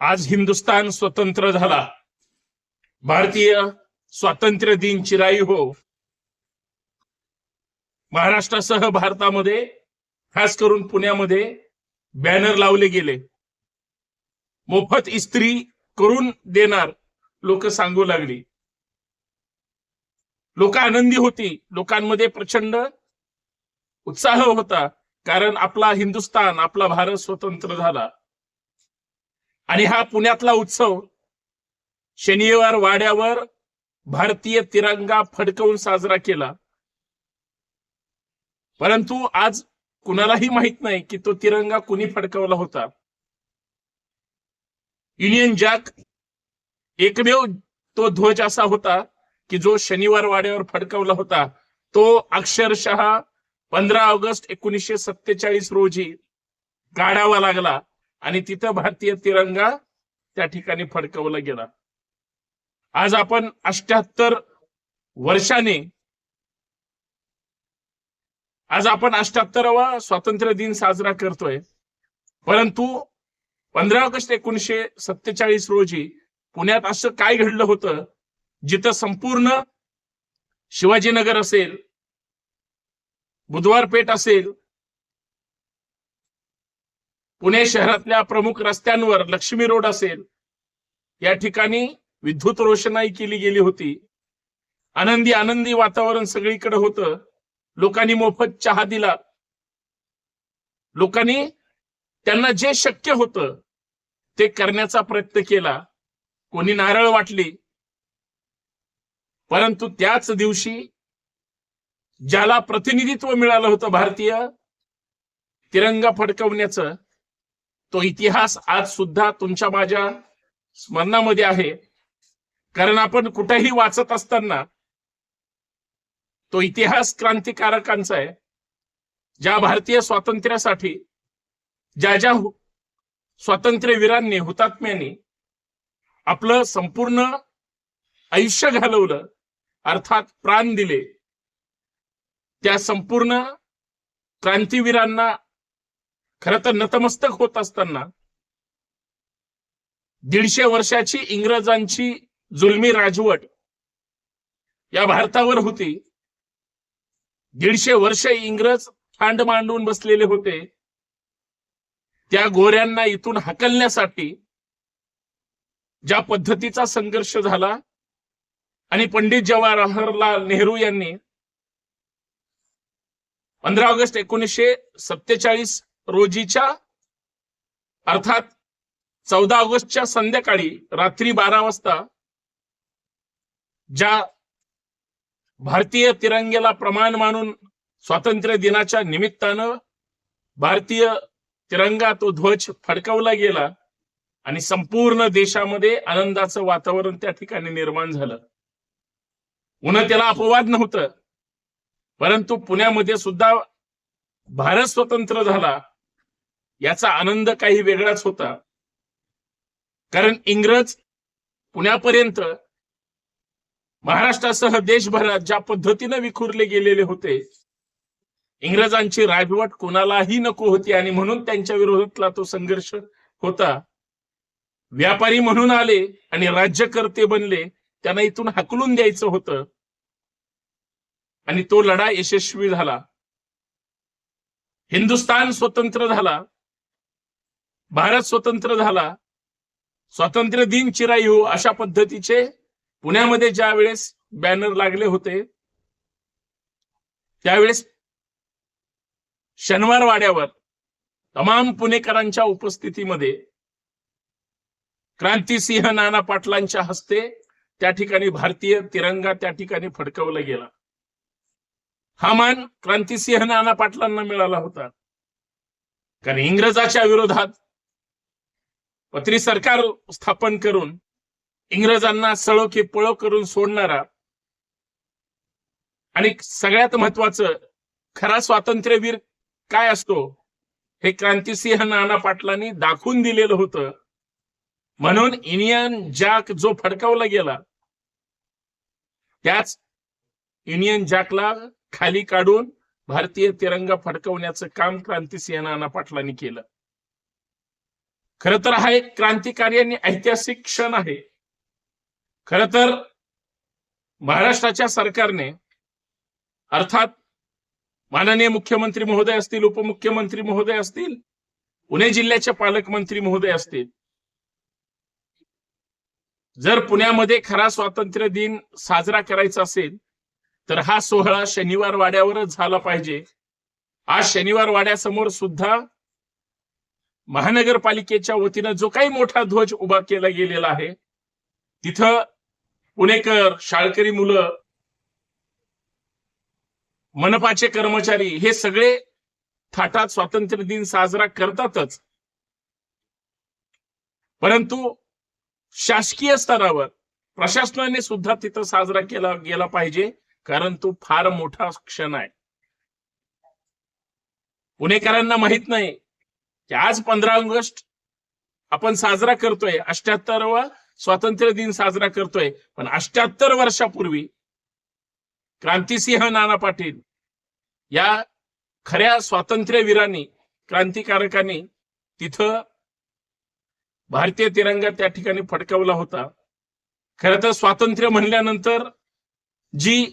आज हिंदुस्थान स्वतंत्र झाला. भारतीय स्वातंत्र्य दिन चिराई हो. महाराष्ट्रासह भारतामध्ये खास करून पुण्यामध्ये बॅनर लावले गेले. मोफत इस्त्री करून देणार लोक सांगू लागली. लोक आनंदी होती. लोकांमध्ये प्रचंड उत्साह होता. कारण आपला हिंदुस्थान आपला भारत स्वतंत्र झाला. आणि हा पुण्यातला उत्सव शनिवार वाड्यावर भारतीय तिरंगा फडकवून साजरा केला. परंतु आज कुणालाही माहीत नाही की तो तिरंगा कुणी फडकवला होता. युनियन जॅक एकमेव तो ध्वज असा होता की जो शनिवार वाड्यावर फडकवला होता. तो अक्षरशः पंधरा ऑगस्ट एकोणीसशे सत्तेचाळीस रोजी गाडावा लागला. आणि तिथं भारतीय तिरंगा त्या ठिकाणी फडकवला गेला. आज आपण अष्ट्याहत्तर वर्षाने आज आपण अष्ट्याहत्तरावा स्वातंत्र्य दिन साजरा करतोय. परंतु पंधरा ऑगस्ट एकोणीशे सत्तेचाळीस रोजी पुण्यात असं काय घडलं होतं? जिथं संपूर्ण शिवाजीनगर असेल बुधवार पेठ असेल पुणे शहरातल्या प्रमुख रस्त्यांवर लक्ष्मी रोड असेल या ठिकाणी विद्युत रोषणाई केली गेली होती. आनंदी आनंदी वातावरण सगळीकडे होतं. लोकांनी मोफत चहा दिला. लोकांनी त्यांना जे शक्य होतं ते करण्याचा प्रयत्न केला. कोणी नारळ वाटली. परंतु त्याच दिवशी ज्याला प्रतिनिधित्व मिळालं होतं भारतीय तिरंगा फडकवण्याचं तो इतिहास आज सुद्धा तुमच्या माझ्या स्मरणामध्ये आहे. कारण आपण कुठेही वाचत असताना तो इतिहास क्रांतिकारकांचा आहे. ज्या भारतीय स्वातंत्र्यासाठी ज्या ज्या स्वातंत्र्यवीरांनी हुतात्म्यांनी आपलं संपूर्ण आयुष्य घालवलं अर्थात प्राण दिले त्या संपूर्ण क्रांतीवीरांना खर तर नतमस्तक होत असताना दीडशे वर्षाची इंग्रजांची जुलमी राजवट या भारतावर होती. दीडशे वर्ष इंग्रज फांड मांडून बसलेले होते. त्या गोऱ्यांना इथून हकलण्यासाठी ज्या पद्धतीचा संघर्ष झाला आणि पंडित जवाहरलाल नेहरू यांनी पंधरा ऑगस्ट एकोणीसशे सत्तेचाळीस रोजीच्या अर्थात चौदा ऑगस्टच्या संध्याकाळी रात्री बारा वाजता ज्या भारतीय तिरंग्याला प्रमाण मानून स्वातंत्र्य दिनाच्या निमित्तानं भारतीय तिरंगा तो ध्वज फडकवला गेला आणि संपूर्ण देशामध्ये आनंदाचं वातावरण त्या ठिकाणी निर्माण झालं. उन्हा त्याला अपवाद नव्हतं परंतु पुण्यामध्ये सुद्धा भारत स्वतंत्र झाला. याचा आनंद काही वेगळाच होता. कारण इंग्रज पुण्यापर्यंत महाराष्ट्रासह देशभरात ज्या पद्धतीने विखुरले गेलेले होते इंग्रजांची राजवट कोणालाही नको होती आणि म्हणून त्यांच्या विरोधातला तो संघर्ष होता. व्यापारी म्हणून आले आणि राज्यकर्ते बनले त्यांना इथून हकलून द्यायचं होतं. आणि तो लढा यशस्वी झाला. हिंदुस्थान स्वतंत्र झाला. भारत स्वतंत्र झाला. स्वातंत्र्य दिन चिरायू हो अशा पद्धतीचे पुण्यामध्ये ज्या वेळेस बॅनर लागले होते त्यावेळेस शनिवार वाड्यावर तमाम पुणेकरांच्या उपस्थितीमध्ये क्रांतीसिंह नाना पाटलांच्या हस्ते त्या ठिकाणी भारतीय तिरंगा त्या ठिकाणी फडकवला गेला. हा मान क्रांतीसिंह नाना पाटलांना मिळाला होता. कारण इंग्रजाच्या विरोधात पत्री सरकार स्थापन करून इंग्रजांना सळो की पळो करून सोडणारा आणि सगळ्यात महत्वाचं खरा स्वातंत्र्यवीर काय असतो? हे क्रांतिसिंह नाना पाटलांनी दाखवून दिलेलं होतं. म्हणून युनियन जॅक जो फडकावला गेला त्याच युनियन जॅकला खाली काढून भारतीय तिरंगा फडकवण्याचं काम क्रांतिसिंह नाना पाटलांनी केलं. खर तर हा एक क्रांतिकारी आणि ऐतिहासिक क्षण आहे. खर तर महाराष्ट्राच्या सरकारने अर्थात माननीय मुख्यमंत्री महोदय असतील उपमुख्यमंत्री महोदय असतील पुणे जिल्ह्याचे पालकमंत्री महोदय असतील जर पुण्यामध्ये खरा स्वातंत्र्य दिन साजरा करायचा असेल तर हा सोहळा शनिवार वाड्यावरच झाला पाहिजे. आज शनिवार वाड्यासमोर सुद्धा महानगरपालिकेच्या वतीनं जो काही मोठा ध्वज उभा केला गेलेला आहे तिथं पुणेकर शाळकरी मुलं मनपाचे कर्मचारी हे सगळे थाटात स्वातंत्र्य दिन साजरा करतातच. परंतु शासकीय स्तरावर प्रशासनाने सुद्धा तिथं साजरा केला गेला पाहिजे कारण तो फार मोठा क्षण आहे. पुणेकरांना माहीत नाही की आज पंधरा ऑगस्ट आपण साजरा करतोय. अष्ट्याहत्तरवा स्वातंत्र्य दिन साजरा करतोय. पण अष्ट्याहत्तर वर्षापूर्वी क्रांतिसिंह नाना पाटील या खऱ्या स्वातंत्र्यवीरांनी क्रांतिकारकांनी तिथं भारतीय तिरंगा त्या ठिकाणी फडकवला होता. खरं तर स्वातंत्र्य म्हणल्यानंतर जी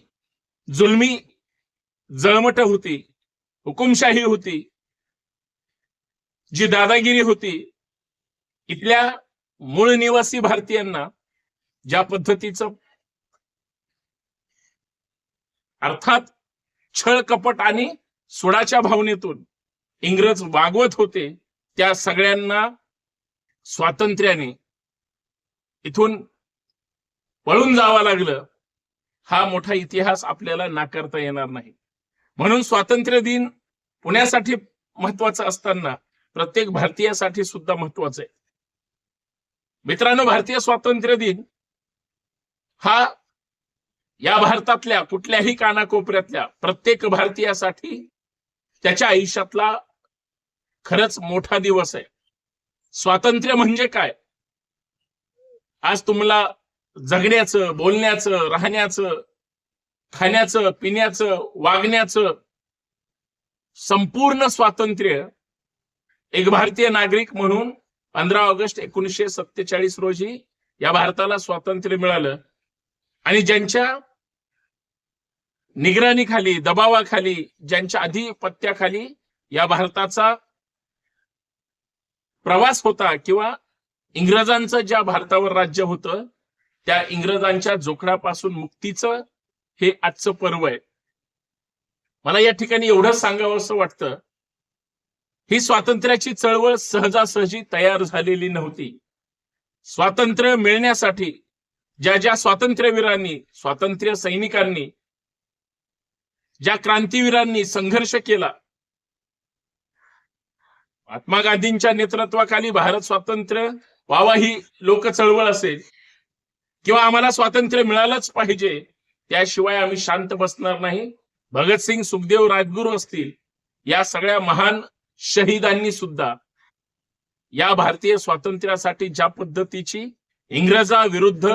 जुलमी जळमट होती हुकुमशाही होती जी दादागिरी होती इथल्या मूळ निवासी भारतीयांना ज्या पद्धतीचं अर्थात छळ कपट आणि सुडाच्या भावनेतून इंग्रज वागवत होते त्या सगळ्यांना स्वातंत्र्याने इथून पळून जावं लागलं. हा मोठा इतिहास आपल्याला नाकारता येणार नाही. म्हणून स्वातंत्र्य दिन पुण्यासाठी महत्त्वाचा असताना प्रत्येक भारतीयासाठी सुद्धा महत्वाचं आहे. मित्रांनो भारतीय स्वातंत्र्य दिन हा या भारतातल्या कुठल्याही कानाकोपऱ्यातल्या प्रत्येक भारतीयासाठी त्याच्या आयुष्यातला खरंच मोठा दिवस आहे. स्वातंत्र्य म्हणजे काय? आज तुम्हाला जगण्याचं बोलण्याचं राहण्याचं खाण्याचं पिण्याचं वागण्याचं संपूर्ण स्वातंत्र्य एक भारतीय नागरिक म्हणून पंधरा ऑगस्ट एकोणीसशे सत्तेचाळीस रोजी या भारताला स्वातंत्र्य मिळालं. आणि ज्यांच्या निगराणीखाली दबावाखाली ज्यांच्या आधिपत्याखाली या भारताचा प्रवास होता किंवा इंग्रजांचं ज्या भारतावर राज्य होतं त्या इंग्रजांच्या जोखडापासून मुक्तीचं हे आजचं पर्व आहे. मला या ठिकाणी एवढंच सांगावं असं वाटतं. ही स्वातंत्र्याची चळवळ सहजासहजी तयार झालेली नव्हती. स्वातंत्र्य मिळण्यासाठी ज्या ज्या स्वातंत्र्यवीरांनी स्वातंत्र्य सैनिकांनी ज्या क्रांतीवीरांनी संघर्ष केला महात्मा गांधींच्या नेतृत्वाखाली भारत स्वातंत्र्य व्हावा ही लोक चळवळ असेल किंवा आम्हाला स्वातंत्र्य मिळालंच पाहिजे त्याशिवाय आम्ही शांत बसणार नाही. भगतसिंग सुखदेव राजगुरू असतील या सगळ्या महान शहीदांनी सुद्धा या भारतीय स्वातंत्र्यासाठी ज्या पद्धतीची इंग्रजाविरुद्ध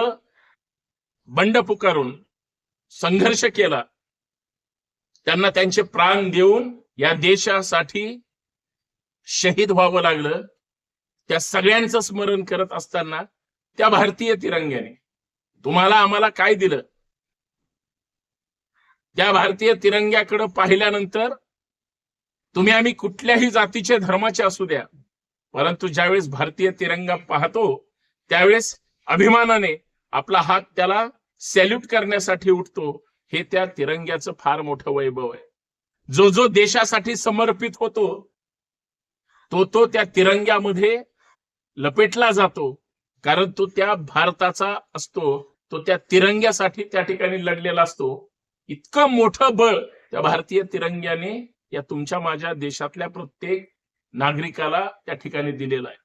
बंड पुकारून संघर्ष केला त्यांना त्यांचे प्राण देऊन या देशासाठी शहीद व्हावं लागलं त्या सगळ्यांचं स्मरण करत असताना त्या भारतीय तिरंग्याने तुम्हाला आम्हाला काय दिलं? त्या भारतीय तिरंग्याकडे पाहिल्यानंतर तुम्ही आम्ही कुठल्याही जातीचे धर्माचे असू द्या. परंतु ज्यावेळेस भारतीय तिरंगा पाहतो त्यावेळेस अभिमानाने आपला हात त्याला सॅल्यूट करण्यासाठी उठतो. हे त्या तिरंग्याचं फार मोठं वैभव आहे. जो जो देशासाठी समर्पित होतो तो तो त्या तिरंग्यामध्ये लपेटला जातो. कारण तो त्या भारताचा असतो तो त्या तिरंग्यासाठी त्या ठिकाणी लढलेला असतो. इतकं मोठं बळ त्या भारतीय तिरंग्याने या तुमच्या माझ्या देशातल्या प्रत्येक नागरिकाला त्या ठिकाणी दिलेला आहे.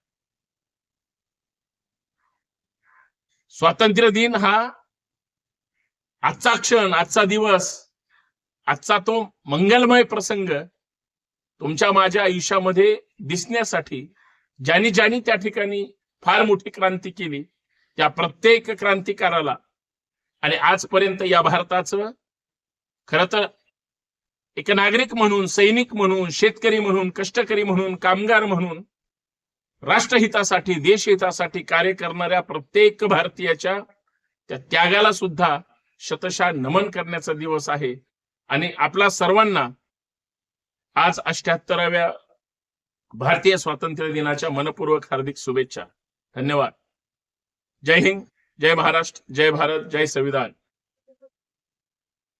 स्वातंत्र्य दिन हा आजचा क्षण आजचा दिवस आजचा तो मंगलमय प्रसंग तुमच्या माझ्या आयुष्यामध्ये दिसण्यासाठी ज्यांनी ज्यांनी त्या ठिकाणी फार मोठी क्रांती केली त्या प्रत्येक क्रांतिकाराला. आणि आजपर्यंत या भारताचं खर तर एक नागरिक म्हणून सैनिक म्हणून शेतकरी म्हणून कष्टकरी म्हणून कामगार म्हणून राष्ट्रहितासाठी देशहितासाठी कार्य करणाऱ्या प्रत्येक भारतीयाच्या त्या त्यागाला सुद्धा शतशा नमन करण्याचा दिवस आहे. आणि आपला सर्वांना आज अष्ट्याहत्तराव्या भारतीय स्वातंत्र्य दिनाच्या मनपूर्वक हार्दिक शुभेच्छा. धन्यवाद. जय हिंद जय महाराष्ट्र जय भारत जय संविधान.